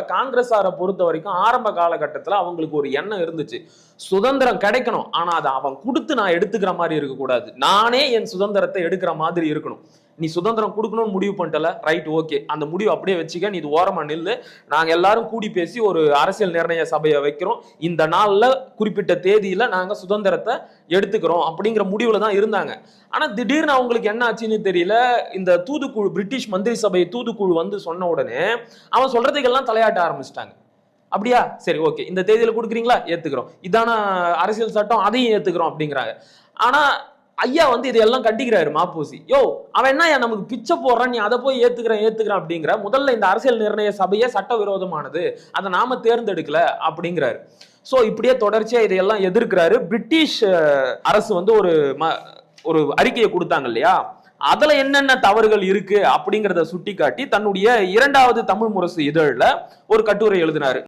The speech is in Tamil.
காங்கிரஸாரை பொறுத்த வரைக்கும் ஆரம்ப காலகட்டத்துல அவங்களுக்கு ஒரு எண்ணம் இருந்துச்சு. சுதந்திரம் கிடைக்கணும். ஆனா அதை அவன் கொடுத்து நான் எடுத்துக்கிற மாதிரி இருக்கக்கூடாது. நானே என் சுதந்திரத்தை எடுக்கிற மாதிரி இருக்கணும். நீ சுதந்திரம் கொடுக்கணும்னு முடிவு பண்ணிட்டல? ரைட் ஓகே அந்த முடிவு அப்படியே வச்சுக்க நீ இது ஓரமாக நில்லு. நாங்கள் எல்லாரும் கூடி பேசி ஒரு அரசியல் நிர்ணய சபையை வைக்கிறோம். இந்த நாளில் குறிப்பிட்ட தேதியில் நாங்கள் சுதந்திரத்தை எடுத்துக்கிறோம் அப்படிங்கிற முடிவில் தான் இருந்தாங்க. ஆனால் திடீர்னு அவங்களுக்கு என்ன ஆச்சுன்னு தெரியல. இந்த தூதுக்குழு பிரிட்டிஷ் மந்திரி சபை தூதுக்குழு வந்து சொன்ன உடனே அவன் சொல்கிறதுக்கெல்லாம் தலையாட்ட ஆரம்பிச்சிட்டாங்க. அப்படியா? சரி ஓகே இந்த தேதியில் கொடுக்குறீங்களா? ஏற்றுக்கிறோம் இதான அரசியல் சட்டம்? அதையும் ஏற்றுக்கிறோம் அப்படிங்கிறாங்க. ஆனால் ஐயா வந்து இதையெல்லாம் கட்டிக்கிறாரு மாப்பூசி. யோ அவன் என்ன நமக்கு பிச்சை போடுறான் நீ அதை போய் ஏத்துக்கிறேன் ஏத்துக்கிறான் அப்படிங்கிற முதல்ல இந்த அரசியல் நிர்ணய சபையே சட்டவிரோதமானது அதை நாம தேர்ந்தெடுக்கல அப்படிங்கிறாரு. ஸோ இப்படியே தொடர்ச்சியாக இதையெல்லாம் எதிர்க்கிறாரு. பிரிட்டிஷ் அரசு வந்து ஒரு ம- ஒரு அறிக்கையை கொடுத்தாங்க இல்லையா? அதுல என்னென்ன தவறுகள் இருக்கு அப்படிங்கறத சுட்டிக்காட்டி தன்னுடைய இரண்டாவது தமிழ் முரசு இதழில் ஒரு கட்டுரை எழுதினாரு.